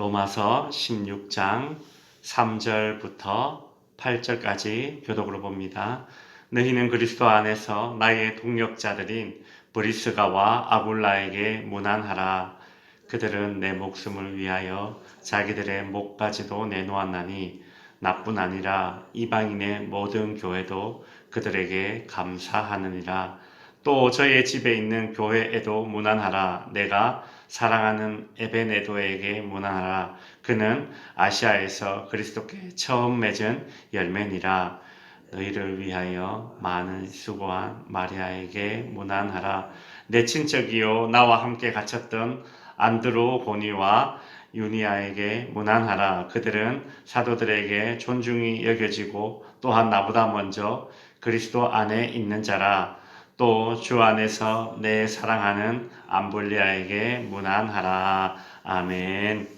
로마서 16장 3절부터 8절까지 교독으로 봅니다. 너희는 그리스도 안에서 나의 동력자들인 브리스가와 아굴라에게 무난하라. 그들은 내 목숨을 위하여 자기들의 목까지도 내놓았나니 나뿐 아니라 이방인의 모든 교회도 그들에게 감사하느니라. 또 저의 집에 있는 교회에도 무난하라. 내가 사랑하는 에베네도에게 무난하라. 그는 아시아에서 그리스도께 처음 맺은 열매니라. 너희를 위하여 많은 수고한 마리아에게 무난하라. 내 친척이요 나와 함께 갇혔던 안드로 고니와 유니아에게 무난하라. 그들은 사도들에게 존중이 여겨지고 또한 나보다 먼저 그리스도 안에 있는 자라. 또 주 안에서 내 사랑하는 암볼리아에게 무난하라. 아멘.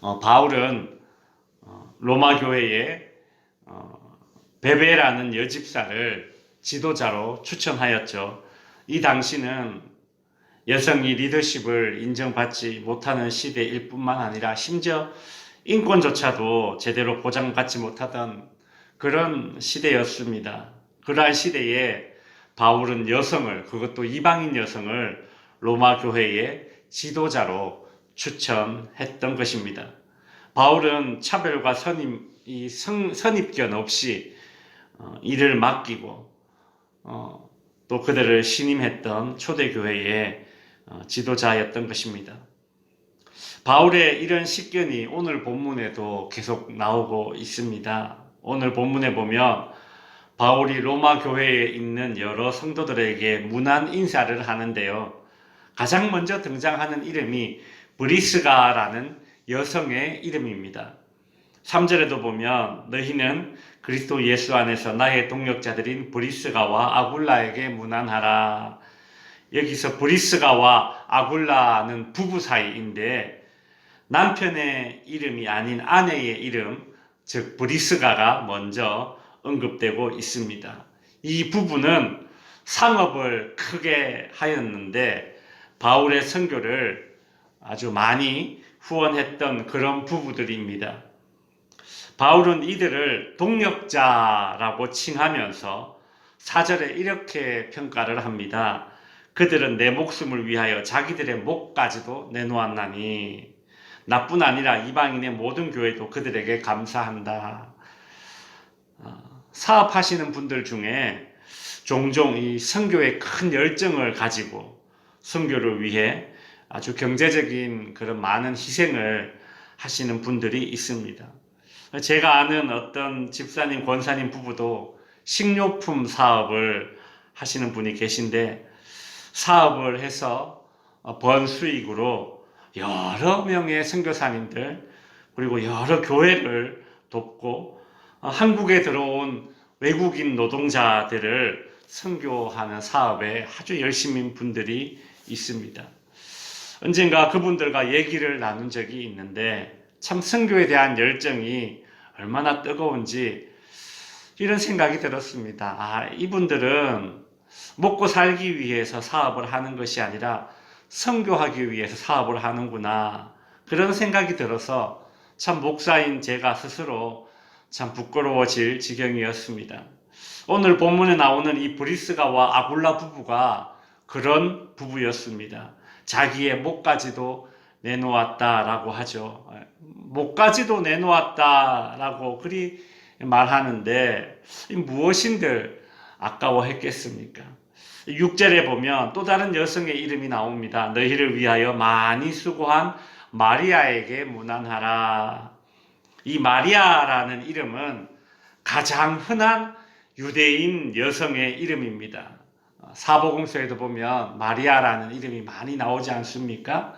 어, 바울은 어, 로마 교회에 어, 베베라는 여집사를 지도자로 추천하였죠. 이 당시는 여성이 리더십을 인정받지 못하는 시대일 뿐만 아니라 심지어 인권조차도 제대로 보장받지 못하던 그런 시대였습니다. 그러한 시대에 바울은 여성을, 그것도 이방인 여성을 로마 교회의 지도자로 추천했던 것입니다. 바울은 차별과 선임, 이 선, 선입견 없이 어, 일을 맡기고 어, 또 그들을 신임했던 초대교회의 어, 지도자였던 것입니다. 바울의 이런 식견이 오늘 본문에도 계속 나오고 있습니다. 오늘 본문에 보면 바울이 로마 교회에 있는 여러 성도들에게 문안 인사를 하는데요. 가장 먼저 등장하는 이름이 브리스가라는 여성의 이름입니다. 3절에도 보면 너희는 그리스도 예수 안에서 나의 동력자들인 브리스가와 아굴라에게 무난하라. 여기서 브리스가와 아굴라는 부부 사이인데 남편의 이름이 아닌 아내의 이름, 즉 브리스가가 먼저 언급되고 있습니다. 이 부부는 상업을 크게 하였는데 바울의 선교를 아주 많이 후원했던 그런 부부들입니다. 바울은 이들을 동력자라고 칭하면서 사절에 이렇게 평가를 합니다. 그들은 내 목숨을 위하여 자기들의 목까지도 내놓았나니 나뿐 아니라 이방인의 모든 교회도 그들에게 감사한다. 어, 사업하시는 분들 중에 종종 이 선교에 큰 열정을 가지고 선교를 위해 아주 경제적인 그런 많은 희생을 하시는 분들이 있습니다. 제가 아는 어떤 집사님, 권사님 부부도 식료품 사업을 하시는 분이 계신데 사업을 해서 번 수익으로 여러 명의 선교사님들 그리고 여러 교회를 돕고 한국에 들어온 외국인 노동자들을 선교하는 사업에 아주 열심인 분들이 있습니다. 언젠가 그분들과 얘기를 나눈 적이 있는데 참 선교에 대한 열정이 얼마나 뜨거운지 이런 생각이 들었습니다. 아, 이분들은 먹고 살기 위해서 사업을 하는 것이 아니라 선교하기 위해서 사업을 하는구나. 그런 생각이 들어서 참 목사인 제가 스스로 참 부끄러워질 지경이었습니다. 오늘 본문에 나오는 이 브리스가와 아굴라 부부가 그런 부부였습니다. 자기의 목까지도 내놓았다라고 하죠. 목까지도 내놓았다라고 그리 말하는데 무엇인들 아까워했겠습니까? 6절에 보면 또 다른 여성의 이름이 나옵니다. 너희를 위하여 많이 수고한 마리아에게 무난하라. 이 마리아라는 이름은 가장 흔한 유대인 여성의 이름입니다. 사복음서에도 보면 마리아라는 이름이 많이 나오지 않습니까?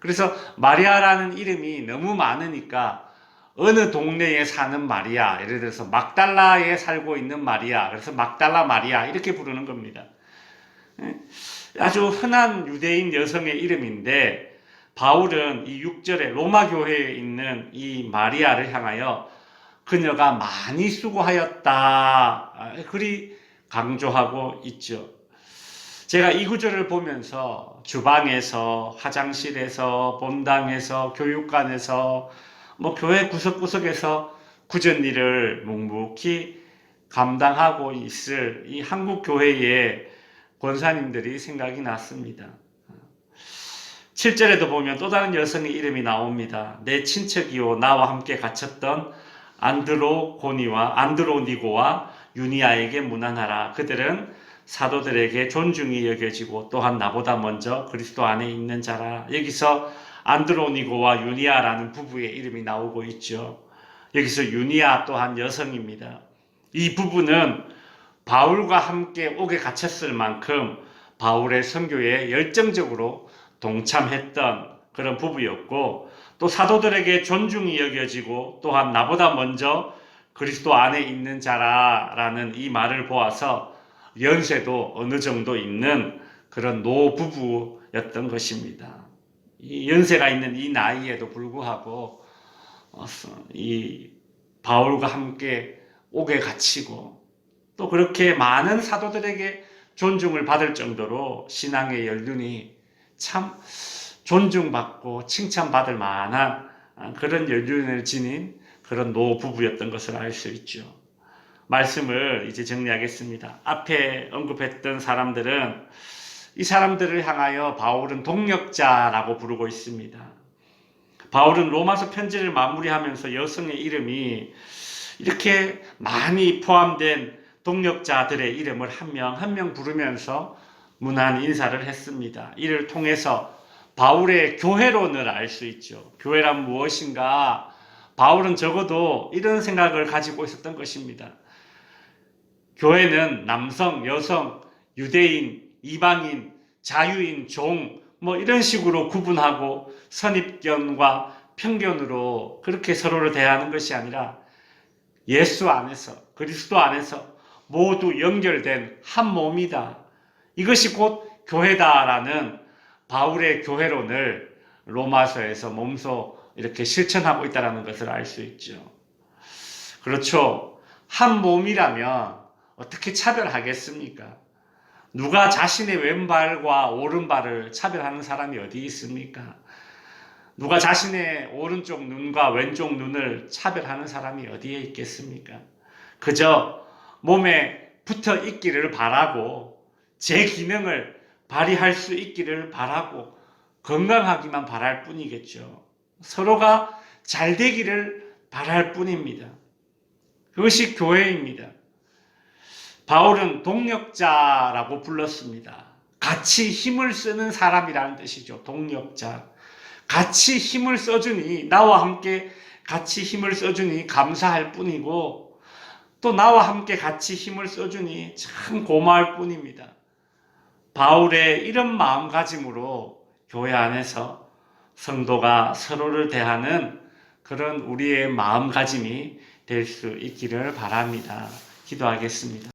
그래서 마리아라는 이름이 너무 많으니까 어느 동네에 사는 마리아, 예를 들어서 막달라에 살고 있는 마리아, 그래서 막달라 마리아 이렇게 부르는 겁니다. 아주 흔한 유대인 여성의 이름인데 바울은 이 6절에 로마 교회에 있는 이 마리아를 향하여 그녀가 많이 수고하였다. 그리 강조하고 있죠. 제가 이 구절을 보면서 주방에서, 화장실에서, 본당에서, 교육관에서, 뭐 교회 구석구석에서 굳은 일을 묵묵히 감당하고 있을 이 한국 교회의 권사님들이 생각이 났습니다. 7절에도 보면 또 다른 여성의 이름이 나옵니다. 내 친척이요 나와 함께 갇혔던 안드로고니와 안드로니고와 유니아에게 문안하라. 그들은 사도들에게 존중이 여겨지고 또한 나보다 먼저 그리스도 안에 있는 자라. 여기서 안드로니고와 유니아라는 부부의 이름이 나오고 있죠. 여기서 유니아 또한 여성입니다. 이 부부는 바울과 함께 옥에 갇혔을 만큼 바울의 선교에 열정적으로 동참했던 그런 부부였고 또 사도들에게 존중이 여겨지고 또한 나보다 먼저 그리스도 안에 있는 자라라는 이 말을 보아서 연세도 어느 정도 있는 그런 노부부였던 것입니다. 이 연세가 있는 이 나이에도 불구하고 어, 이 바울과 함께 옥에 갇히고 또 그렇게 많은 사도들에게 존중을 받을 정도로 신앙의 연륜이 참 존중받고 칭찬받을 만한 그런 연륜을 지닌 그런 노부부였던 것을 알 수 있죠. 말씀을 이제 정리하겠습니다. 앞에 언급했던 사람들은 이 사람들을 향하여 바울은 동력자라고 부르고 있습니다. 바울은 로마서 편지를 마무리하면서 여성의 이름이 이렇게 많이 포함된 동력자들의 이름을 한 명 한명 부르면서 문안 인사를 했습니다. 이를 통해서 바울의 교회론을 알 수 있죠. 교회란 무엇인가? 바울은 적어도 이런 생각을 가지고 있었던 것입니다. 교회는 남성, 여성, 유대인, 이방인, 자유인, 종, 뭐 이런 식으로 구분하고 선입견과 편견으로 그렇게 서로를 대하는 것이 아니라 예수 안에서, 그리스도 안에서 모두 연결된 한 몸이다. 이것이 곧 교회다라는 바울의 교회론을 로마서에서 몸소 이렇게 실천하고 있다는 것을 알 수 있죠. 그렇죠. 한 몸이라면 어떻게 차별하겠습니까? 누가 자신의 왼발과 오른발을 차별하는 사람이 어디 있습니까? 누가 자신의 오른쪽 눈과 왼쪽 눈을 차별하는 사람이 어디에 있겠습니까? 그저 몸에 붙어 있기를 바라고 제 기능을 발휘할 수 있기를 바라고 건강하기만 바랄 뿐이겠죠. 서로가 잘 되기를 바랄 뿐입니다. 그것이 교회입니다. 바울은 동력자라고 불렀습니다. 같이 힘을 쓰는 사람이라는 뜻이죠. 동력자. 같이 힘을 써주니, 나와 함께 같이 힘을 써주니 감사할 뿐이고, 또 나와 함께 같이 힘을 써주니 참 고마울 뿐입니다. 바울의 이런 마음가짐으로 교회 안에서 성도가 서로를 대하는 그런 우리의 마음가짐이 될 수 있기를 바랍니다. 기도하겠습니다.